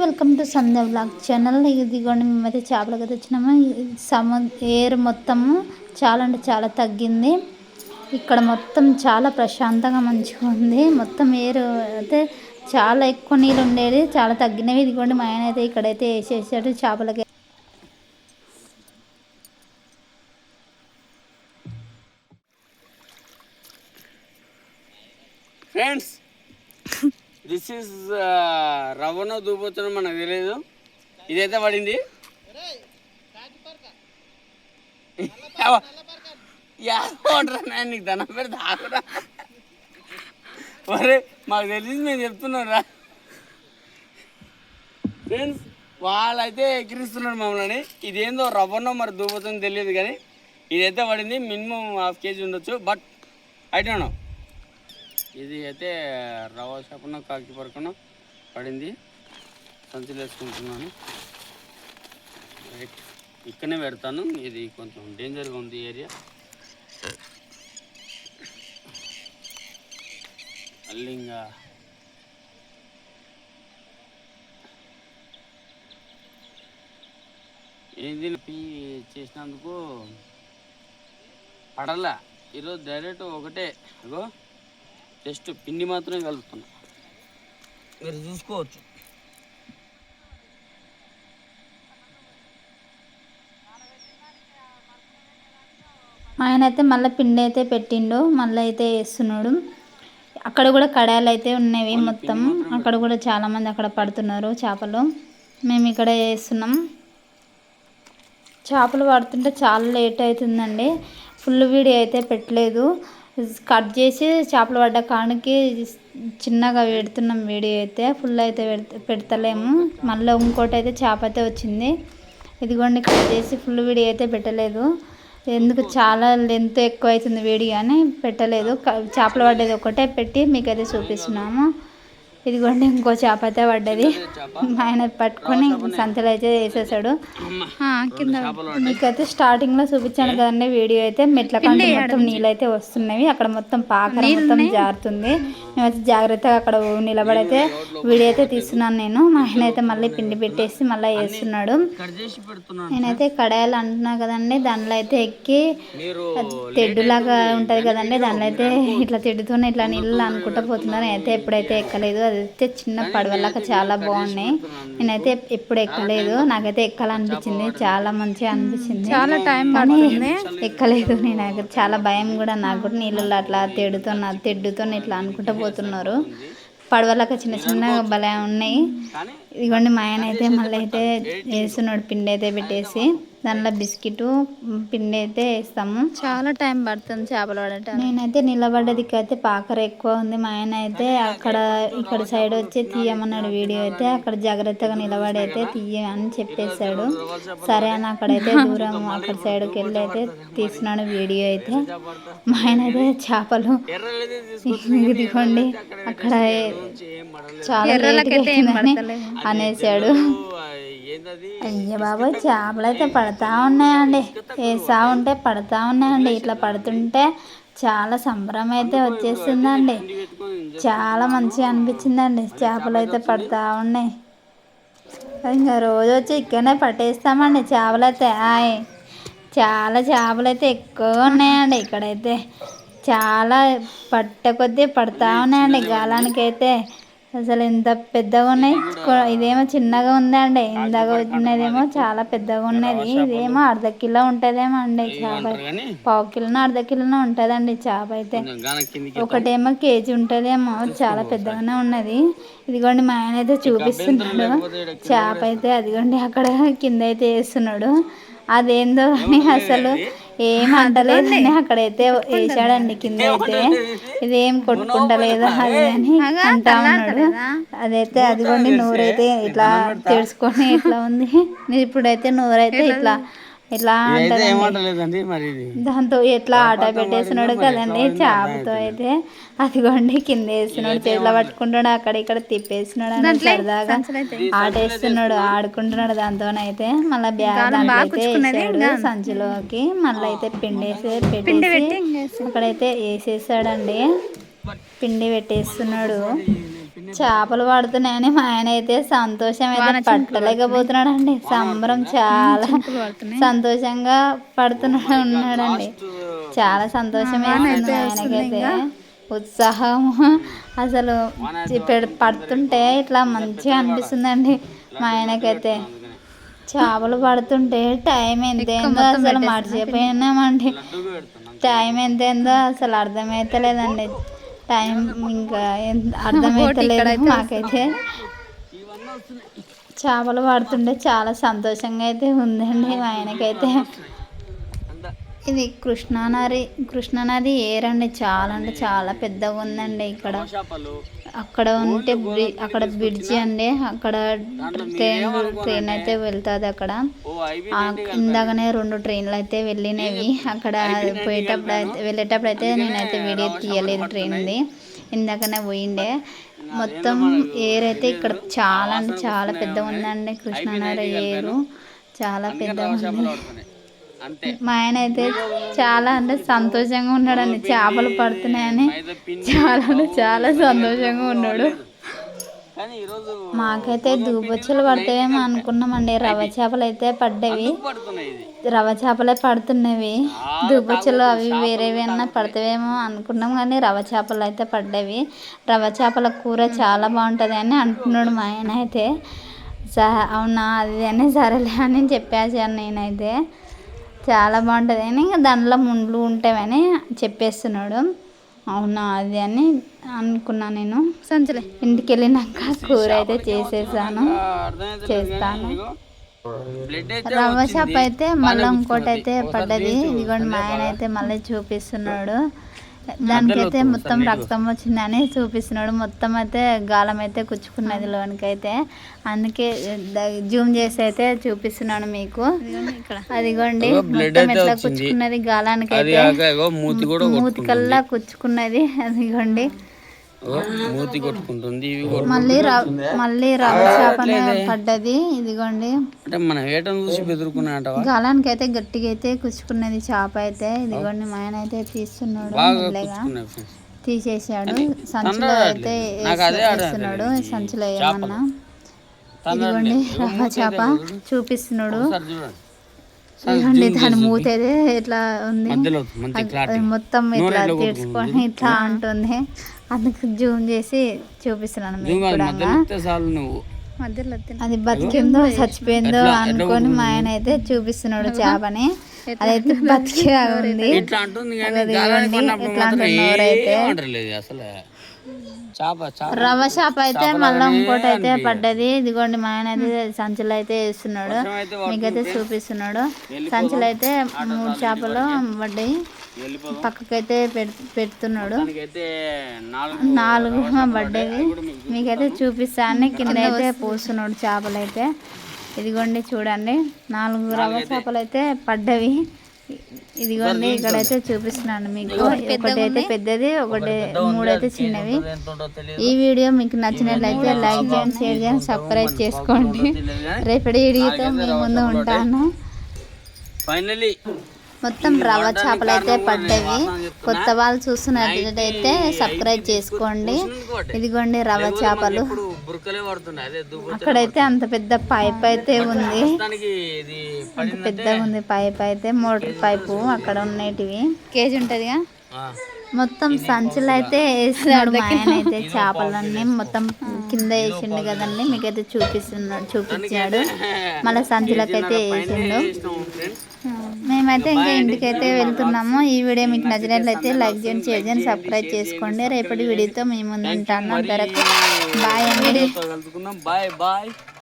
Welcome to Sandhya blog channel ఇదిగోండి మేమైతే చేపలకి తెచ్చినాము. సము ఎయిర్ మొత్తము చాలా అంటే చాలా తగ్గింది. ఇక్కడ మొత్తం చాలా ప్రశాంతంగా మంచిగా ఉంది. మొత్తం ఎయిర్ అయితే చాలా ఎక్కువ నీళ్ళు ఉండేది చాలా తగ్గినవి. ఇదిగోండి మా ఆయన అయితే ఇక్కడైతే వేసేసాడు చేపలకి ఫ్రెండ్స్ దిస్ ఈస్ రవ్వన దూపోతున్న మనకు తెలియదు ఇదైతే పడింది. యాదరా నీకు దండం పెడితే ఆకురా ఒరే మాకు తెలిసింది మేము చెప్తున్నారా ఫ్రెండ్స్ వాళ్ళైతే ఎక్కిరిస్తున్నారు మమ్మల్ని. ఇదేందో రవ్వనో మరి దూపోతుందో తెలియదు కానీ ఇదైతే పడింది. మినిమం హాఫ్ కేజీ ఉండొచ్చు బట్ ఐ డోంట్ నో ఇది అయితే రవ్వ చేపన కాకి పరకన పడింది. సంచులు వేసుకుంటున్నాను. రైట్ ఇక్కడనే పెడతాను. ఇది కొంచెం డేంజర్గా ఉంది ఏరియా మళ్ళీ ఇంకా ఏంది పీ చేసినందుకు పడలా. ఈరోజు డైరెక్ట్ ఒకటే. అగో. జస్ట్ పిండి మాత్రమే కలుపుతున్నా. మీరు చూసుకోవచ్చు. ఆయన అయితే మళ్ళీ పిండి అయితే పెట్టిండు మళ్ళీ అయితే వేస్తున్నాడు. అక్కడ కూడా కడాయిలు అయితే ఉన్నవి మొత్తం. అక్కడ కూడా చాలామంది అక్కడ పడుతున్నారు చేపలు. మేము ఇక్కడ వేస్తున్నాం. చేపలు పడుతుంటే చాలా లేట్ అవుతుందండి. ఫుల్ వీడియో అయితే పెట్టలేదు. కట్ చేసి చేపలు పడ్డ కాడికి చిన్నగా పెడుతున్నాం వీడియో అయితే. ఫుల్ అయితే పెడతలేము. మళ్ళీ ఇంకోటి అయితే చేప అయితే వచ్చింది. ఇదిగోండి కట్ చేసి ఫుల్ వీడియో అయితే పెట్టలేదు. ఎందుకు చాలా లెంత్ ఎక్కువ అవుతుంది వీడియో అని పెట్టలేదు. చేపలు పడ్డది ఒకటే పెట్టి మీకు అయితే చూపిస్తున్నాము. ఇదిగోండి ఇంకో చేప. అయితే పడ్డది ఆయన పట్టుకొని సంతలో అయితే వేసేసాడు. కింద మీకైతే స్టార్టింగ్లో చూపించాను కదండి వీడియో అయితే. మెట్ల కంటే మొత్తం నీళ్ళు అయితే వస్తున్నాయి అక్కడ మొత్తం పాకర మొత్తం జారుతుంది. మేమైతే జాగ్రత్తగా అక్కడ నిలబడైతే వీడియో అయితే తీస్తున్నాను నేను. మా ఆయన అయితే మళ్ళీ పిండి పెట్టేసి మళ్ళీ వేస్తున్నాడు. నేనైతే కడాయాలు అంటున్నా కదండి. దానిలో అయితే ఎక్కి తెడ్డులాగా ఉంటది కదండి. దానిలో అయితే ఇట్లా తెడ్డుతోనే ఇట్లా నీళ్ళు అనుకుంటా పోతున్నారు అయితే ఎప్పుడైతే ఎక్కలేదు అదైతే చిన్న పడవలాగా చాలా బాగున్నాయి. నేనైతే ఎప్పుడు ఎక్కలేదు. నాకైతే ఎక్కాలనిపించింది. చాలా మంచిగా అనిపించింది. చాలా టైం పడుతుంది. ఎక్కలేదు. నేను చాలా భయం కూడా. నాకు కూడా నీళ్ళలో అట్లా తెడుతో తెడ్డుతో ఇట్లా అనుకుంటూ పోతున్నారు. పడవలకు చిన్న చిన్న భలే ఉన్నాయి. ఇదిగోండి మా ఆయన అయితే మళ్ళీ అయితే వేస్తున్నాడు పిండి అయితే పెట్టేసి. దానిలో బిస్కెట్ పిండి అయితే వేస్తాము. చాలా టైం పడుతుంది చేపలు పడటం నేనైతే నిలబడ్డదికి అయితే పాకర ఎక్కువ ఉంది. మా ఆయన అయితే అక్కడ ఇక్కడ సైడ్ వచ్చి తీయమన్నాడు వీడియో అయితే. అక్కడ జాగ్రత్తగా నిలబడి అయితే తీయ అని చెప్పేశాడు. సరే అని అక్కడైతే దూరం అక్కడ సైడ్కి వెళ్ళి అయితే తీసినాడు వీడియో అయితే. మా ఆయన అయితే చేపలు ఇదిగోండి అక్కడ చాలా అనేసాడు అయ్య బాబాయ్ చేపలు అయితే పడతా ఉన్నాయండి. వేసా ఉంటే పడతా ఉన్నాయండి. ఇట్లా పడుతుంటే చాలా సంబరం అయితే వచ్చేసిందండి. చాలా మంచిగా అనిపించిందండి. చేపలు అయితే పడతా ఉన్నాయి. ఇంకా రోజు వచ్చి ఇక్కడనే పట్టేస్తామండి చేపలు అయితే ఆయ్ చాలా చేపలు అయితే ఎక్కువ ఉన్నాయండి ఇక్కడైతే. చాలా పట్ట కొద్దీ పడతా ఉన్నాయండి గాలానికి అయితే అసలు ఎంత పెద్దగా ఉన్నాయి? ఇదేమో చిన్నగా ఉందండి ఇందాక వచ్చినదేమో చాలా పెద్దగా ఉన్నది. ఇదేమో అర్ధ కిలో ఉంటుందేమో అండి చేప. పావు కిలోనో అర్ధ కిలోనో ఉంటుందండి చేప అయితే. ఒకటేమో కేజీ ఉంటుందేమో. చాలా పెద్దగానే ఉన్నది. ఇదిగోండి మా ఆయన అయితే చూపిస్తున్నాడు. చేప అయితే అదిగోండి అక్కడ కింద అయితే వేస్తున్నాడు. అదేందో అని అసలు ఏం అంటలేదని అక్కడైతే వేసాడండి కింద అయితే. ఇదేం కొట్టుకుంటలేదు అది అని అంటా ఉన్నాడు. అదైతే అదిగోండి నూరైతే ఇట్లా తెలుసుకొని ఇట్లా ఉంది. ఇప్పుడైతే నూరైతే ఇట్లా ఇట్లా దాంతో ఎట్లా ఆట పెట్టేసినాడు కదండి చేపతో అయితే. అదిగోండి కింద వేస్తున్నాడు చేతిలో పట్టుకుంటాడు అక్కడ ఇక్కడ తిప్పేసినాడు అని సరదాగా ఆట వేస్తున్నాడు ఆడుకుంటున్నాడు దాంతోనైతే. మళ్ళీ బ్యాగ్ దాంట్లో సంచిలోకి. మళ్ళీ అయితే పిండి వేసి పెట్టేసి అక్కడైతే వేసేసాడండి. పిండి పెట్టేస్తున్నాడు. చేపలు పడుతున్నాయని మా ఆయన అయితే సంతోషం అయితే పట్టలేకపోతున్నాడు అండి సంబరం చాలా సంతోషంగా పడుతున్నాడు ఉన్నాడండి చాలా సంతోషం వేస్తుంది మా ఆయనకైతే ఉత్సాహం. అసలు పడుతుంటే ఇట్లా మంచిగా అనిపిస్తుందండి మా ఆయనకైతే చేపలు పడుతుంటే టైం ఎంతేందో అసలు మర్చిపోయినామండి. టైం ఎంతేందో అసలు అర్థమైతలేదండి. టైం ఇంకా అర్థమైతలేదు మాకైతే. చేపలు పడుతుంటే చాలా సంతోషంగా అయితే ఉందండి మా ఆయనకైతే. ఇది కృష్ణానది కృష్ణానది ఏరండి. చాలా అంటే చాలా పెద్దగా ఉందండి ఇక్కడ. అక్కడ ఉంటే బ్రి అక్కడ బ్రిడ్జి అండి. అక్కడ ట్రైన్ ట్రైన్ అయితే వెళ్తుంది అక్కడ. ఇందాకనే రెండు ట్రైన్లు అయితే వెళ్ళినవి. అక్కడ పోయేటప్పుడు అయితే వెళ్ళేటప్పుడు అయితే నేనైతే వీడియో తీయలేదు ట్రైన్ది. ఇందాకనే పోయిండే. మొత్తం ఏర్ అయితే ఇక్కడ చాలా అంటే చాలా పెద్దగా ఉందండి కృష్ణానగర్ ఏరు. చాలా పెద్దగా ఉంది మా ఆయన అయితే చాలా అంటే సంతోషంగా ఉన్నాడండి. చేపలు పడుతున్నాయని. చాలా అంటే చాలా సంతోషంగా ఉన్నాడు. మాకైతే దూపొచ్చులు పడతాయేమో అనుకున్నామండి. రవ్వ చేపలు అయితే పడ్డవి. రవ్వ చేపలే పడుతున్నవి. దుబ్బచ్చులు అవి వేరేవైనా పడతావేమో అనుకున్నాం కానీ రవ్వ చేపలు అయితే పడ్డవి. రవ్వ చేపల కూర చాలా బాగుంటుంది అని అంటున్నాడు మా ఆయన అయితే. అవునా? అది అని సరేలే అని చెప్పేసాను నేనైతే. చాలా బాగుంటుంది. అని ఇంకా దానిలో ముండ్లు ఉంటాయని చెప్పేస్తున్నాడు. అవునా అది అని అనుకున్నా నేను. సంచలే ఇంటికి వెళ్ళినాక కూర అయితే చేసేసాను. చేస్తాను. రవ్వ షాప్ అయితే మళ్ళీ ఇంకోటి అయితే పడ్డది. ఇదిగోండి మా ఆయన అయితే మళ్ళీ చూపిస్తున్నాడు. దానికైతే మొత్తం రక్తం వచ్చిందని చూపిస్తున్నాడు. మొత్తం అయితే గాలం అయితే కుచ్చుకున్నది లోనికి అయితే అందుకే జూమ్ చేసి అయితే చూపిస్తున్నాను మీకు. అదిగోండి మొత్తం ఎట్లా కుచ్చుకున్నది గాలానికి మూతికల్లా కుచ్చుకున్నది. అదిగోండి. మూతి కొట్టుకుంటుంది ఇవి మళ్ళీ రవ్ మళ్ళీ రవ్వ చేపనే పడ్డది ఇదిగోండి. అంటే మనం ఏటను చూసి బెదురుకున్నా అంటవా గాలానికి అయితే గట్టిగా అయితే కుచ్చుకున్నది చేప అయితే ఇదిగోండి మా ఆయన అయితే తీస్తున్నాడు మెల్లగా. తీసేసాడు సంచిలో అయితే వేస్తున్నాడు సంచిలో ఏమన్నా. ఇదిగోండి రవ్వ చేప చూపిస్తున్నాడు. చూడండి దాని మూత అయితే ఇట్లా ఉంది? మొత్తం ఇట్లా తీర్చుకొని ఇట్లా అంటుంది. అందుకు జూమ్ చేసి చూపిస్తున్నాను నువ్వు. అది బతికిందో చచ్చిపోయిందో అనుకొని మా ఆయన అయితే చూపిస్తున్నాడు చేపని. అదైతే బతికే ఉంది. రవ్వ చేప అయితే మళ్ళీ ఇంకోటి అయితే పడ్డది. ఇదిగోండి మా ఆయన అయితే సంచులు అయితే వేస్తున్నాడు. మీకైతే చూపిస్తున్నాడు. సంచులు అయితే మూడు చేపలు పడ్డాయి. పక్కకైతే పెడుతున్నాడు. నాలుగు నాలుగు పడ్డవి మీకైతే చూపిస్తాను. కింద అయితే పోస్తున్నాడు చేపలు అయితే ఇదిగోండి చూడండి. నాలుగు రవ్వ చేపలు అయితే పడ్డవి. ఇదిగోండి ఇక్కడైతే చూపిస్తున్నాను మీకు. ఒకటి అయితే పెద్దది ఒకటి మూడైతే చిన్నవి. ఈ వీడియో మీకు నచ్చినట్లయితే లైక్ చేయండి షేర్ చేయండి సబ్స్క్రైబ్ చేసుకోండి. రేపటి వీడియోతో మీ ముందు ఉంటాను. ఫైనలీ మొత్తం రవ్వ చేపలు అయితే పడ్డవి. కొత్త వాళ్ళు చూస్తున్నట్లయితే సబ్స్క్రైబ్ చేసుకోండి. ఇదిగోండి రవ్వ చేపలు. అక్కడైతే అంత పెద్ద పైప్ అయితే ఉంది. అంత పెద్దగా ఉంది పైప్ అయితే మోటార్ పైపు అక్కడ ఉన్నటివి. కేజీ ఉంటదిగా? మొత్తం సంచులు అయితే వేసినాడు మా ఆయన అయితే చేపలన్నీ. మొత్తం కింద వేసిండు కదండి. మీకైతే చూపిస్తున్నాడు చూపించాడు. మళ్ళీ సంచులకైతే వేసిండు. మేమైతే ఇంకా ఇంటికైతే వెళ్తున్నాము. ఈ వీడియో మీకు నచ్చినట్లయితే లైక్ చేయండి షేర్ చేయండి సబ్స్క్రైబ్ చేసుకోండి. రేపటి వీడియోతో మేము ముందు ఉంటాను. అంతవరకు బాయ్ అండి. Bye bye.